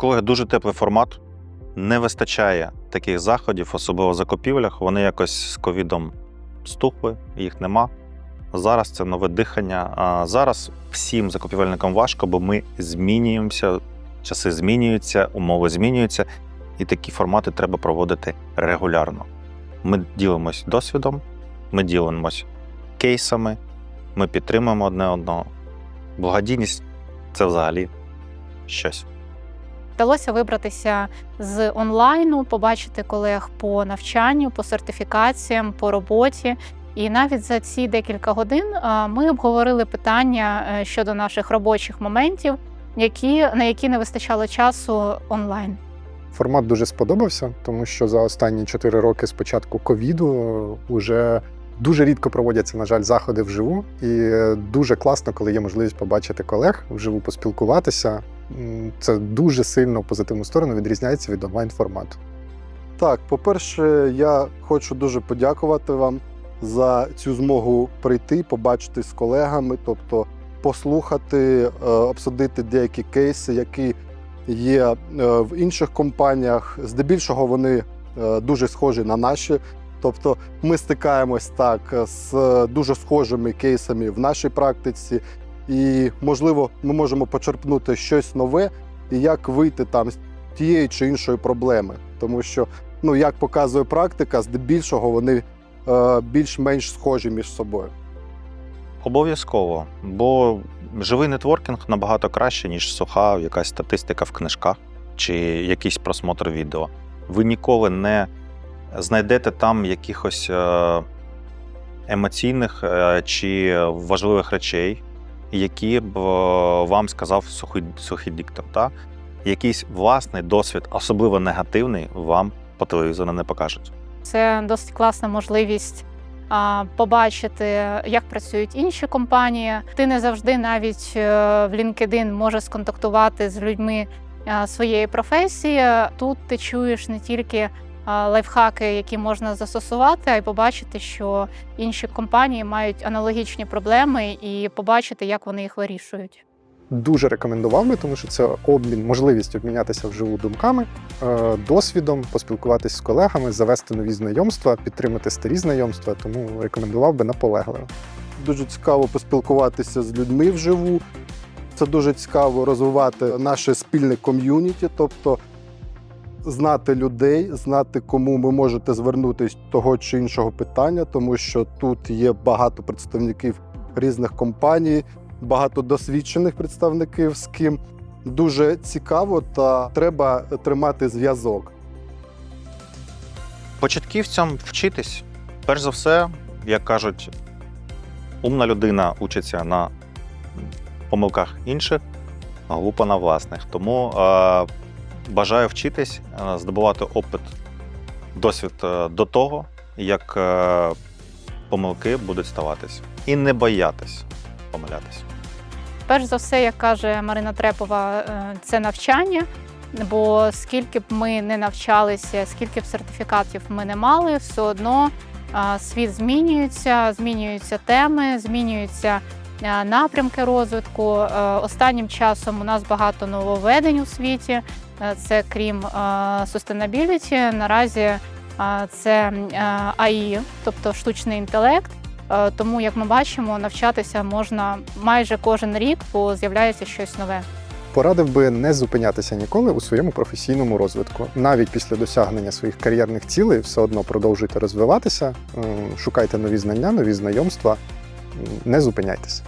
Колеги, дуже теплий формат. Не вистачає таких заходів, особливо в закупівлях. Вони якось з ковідом стухли, їх нема. Зараз це нове дихання. А зараз всім закупівельникам важко, бо ми змінюємося, часи змінюються, умови змінюються, і такі формати треба проводити регулярно. Ми ділимось досвідом, ми ділимось кейсами, ми підтримуємо одне одного. Благодійність це взагалі щось. Вдалося вибратися з онлайну, побачити колег по навчанню, по сертифікаціям, по роботі. І навіть за ці декілька годин ми обговорили питання е, щодо наших робочих моментів, які, на які не вистачало часу онлайн. Формат дуже сподобався, тому що за останні 4 роки з початку ковіду вже дуже рідко проводяться, на жаль, заходи вживу. І е, дуже класно, коли є можливість побачити колег, вживу поспілкуватися. Це дуже сильно в позитивну сторону відрізняється від онлайн формату. Так, по-перше, я хочу дуже подякувати вам за цю змогу прийти, побачити з колегами, тобто послухати, е, обсудити деякі кейси, які є е, в інших компаніях. Здебільшого вони е, дуже схожі на наші. Тобто ми стикаємось так з дуже схожими кейсами в нашій практиці, і, можливо, ми можемо почерпнути щось нове і як вийти там з тієї чи іншої проблеми. Тому що, ну як показує практика, здебільшого вони е, більш-менш схожі між собою. Обов'язково, бо живий нетворкінг набагато краще, ніж суха якась статистика в книжках чи якийсь просмотр відео. Ви ніколи не знайдете там якихось е, емоційних е, чи важливих речей, які б е, вам сказав сухий, сухий диктор. Та? Якийсь власний досвід, особливо негативний, вам по телевізору не покажуть. Це досить класна можливість а, побачити, як працюють інші компанії. Ти не завжди навіть е, в LinkedIn можеш сконтактувати з людьми а, своєї професії. Тут ти чуєш не тільки лайфхаки, які можна застосувати, а й побачити, що інші компанії мають аналогічні проблеми, і побачити, як вони їх вирішують. Дуже рекомендував би, тому що це обмін, можливість обмінятися вживу думками, е, досвідом, поспілкуватися з колегами, завести нові знайомства, підтримати старі знайомства. Тому рекомендував би наполегливо. Дуже цікаво поспілкуватися з людьми вживу. Це дуже цікаво розвивати наше спільне ком'юніті, тобто знати людей, знати, кому ви можете звернутися того чи іншого питання, тому що тут є багато представників різних компаній, багато досвідчених представників, з ким дуже цікаво та треба тримати зв'язок. Початківцям вчитись, перш за все, як кажуть, умна людина учиться на помилках інших, а глупа на власних. Тому е, бажаю вчитись, е, здобувати опит, досвід е, до того, як е, помилки будуть ставатись. І не боятись помилятись. Перш за все, як каже Марина Трепова, це навчання. Бо скільки б ми не навчалися, скільки б сертифікатів ми не мали, все одно світ змінюється, змінюються теми, змінюються напрямки розвитку. Е, Останнім часом у нас багато нововведень у світі. Е, Це крім sustainability, наразі це м, а, AI, тобто штучний інтелект. Е, Тому, як ми бачимо, навчатися можна майже кожен рік, бо з'являється щось нове. Порадив би не зупинятися ніколи у своєму професійному розвитку. Навіть після досягнення своїх кар'єрних цілей все одно продовжуйте розвиватися, шукайте нові знання, нові знайомства, не зупиняйтеся.